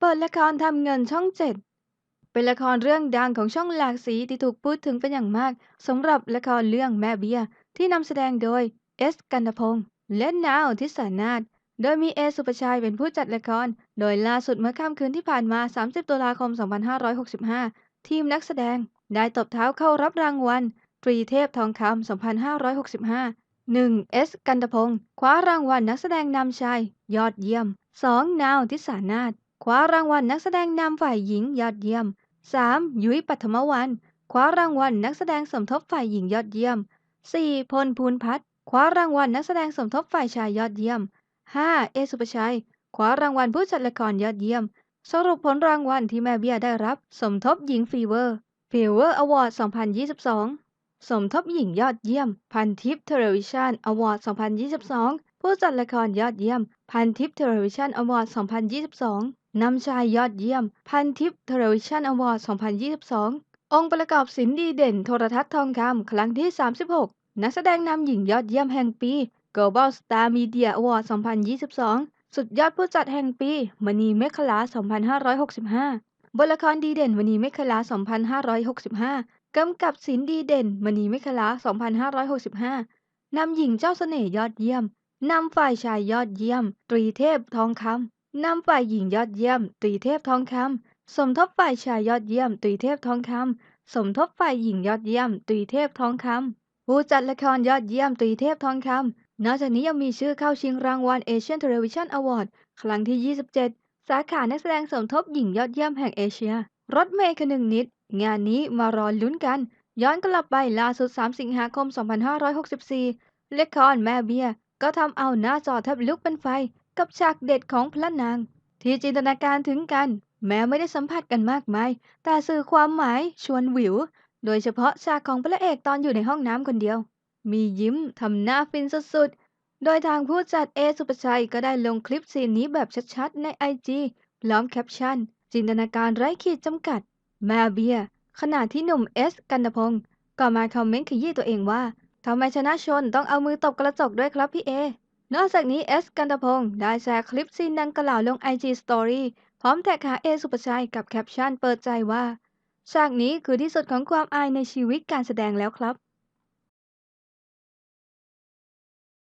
เปิดละครทำเงินช่องเจ็ด เป็นละครเรื่องดังของช่องหลากสีที่ถูกพูดถึงเป็นอย่างมากสำหรับละครเรื่องแม่เบี้ย ที่นำแสดงโดยเอสกันตพงศ์และนาวทิสานาถโดยมีเอสุปชัยเป็นผู้จัดละคร โดยล่าสุดเมื่อค่ำคืนที่ผ่านมา 30 ตุลาคม 2565 ทีมนักแสดงได้ตบเท้าเข้ารับรางวัลตรีเทพทองคำ 2565 1. เอสกันตพงศ์คว้ารางวัลนักแสดงนำชาย ยอดเยี่ยม 2. นาวทิสานาถ คว้ารางวัลนักแสดงนำฝ่ายหญิงยอดเยี่ยม 3. ยุ้ยปัทมวันคว้ารางวัลนักแสดงสมทบฝ่ายหญิงยอดเยี่ยม 4. พลภูนพัฒน์คว้ารางวัลนักแสดงสมทบฝ่ายชายยอดเยี่ยม 5. เอสุปชัยคว้ารางวัลผู้จัดละครยอดเยี่ยม สรุปผลรางวัลที่แม่เบี้ยได้รับ สมทบหญิงฟีเวอร์ฟีเวอร์อวอร์ด 2022 สมทบหญิงยอดเยี่ยม พันทิปเทเลวิชันอวอร์ด 2022 ผู้จัดละครยอดเยี่ยม พันทิปเทเลวิชันอวอร์ด 2022 นำชายยอดเยี่ยม พันทิปเทเลวิชันอวอร์ด 2022 องค์ประกอบศิลป์ดีเด่นโทรทัศน์ทองคำครั้งที่ 36 นักแสดงนำหญิงยอดเยี่ยมแห่งปี Global Star Media Award 2022 สุดยอดผู้จัดแห่งปี มณีเมขลา 2565 บทละครดีเด่นมณีเมขลา 2565 กำกับศิลป์ดีเด่น มณีเมขลา 2565 นำหญิงเจ้าเสน่ห์ยอดเยี่ยม นำฝ่ายชายยอดเยี่ยม ตรีเทพทองคำ นำฝ่ายหญิงยอดเยี่ยมตรีเทพทองคำสมทบฝ่ายชายยอดเยี่ยมตรีเทพทองคำสมทบฝ่ายหญิงยอดเยี่ยมตรีเทพทองคำผู้จัดละครยอดเยี่ยมตรีเทพทองคำนอกจากนี้ยังมีชื่อเข้าชิงรางวัล Asian Television Award ครั้งที่ 27 สาขานักแสดงสมทบหญิงยอดเยี่ยมแห่งเอเชีย รถเมย์คนึงนิด งานนี้มารอลุ้นกัน ย้อนกลับไปล่าสุด 3 สิงหาคม 2564ละครแม่เบี้ยก็ทำเอาหน้าจอแทบลุกเป็นไฟ กับฉากเด็ดของพระนาง ที่จินตนาการถึงกัน แม้ไม่ได้สัมผัสกันมากมาย แต่สื่อความหมายชวนหวิว โดยเฉพาะฉากของพระเอกตอนอยู่ในห้องน้ำคนเดียว มียิ้มทำหน้าฟินสุดๆ โดยทางผู้จัดเอสุปชัยก็ได้ลงคลิปซีนนี้แบบชัดๆ ในไอจีพร้อมแคปชั่น จินตนาการไร้ขีดจำกัด แม่เบียขณะที่หนุ่มเอสกันตพงศ์ก็มาคอมเมนต์ขยี้ตัวเองว่าทำไมชนะชนต้องเอามือตบกระจกด้วยครับพี่เอ นอกจากนี้เอสกันตพงศ์ได้แชร์คลิปซีนดังกล่าวลง IG Story พร้อมแท็กหาเอสุปชัยกับแคปชั่นเปิดใจว่าฉากนี้คือที่สุดของความอายในชีวิตการแสดงแล้วครับ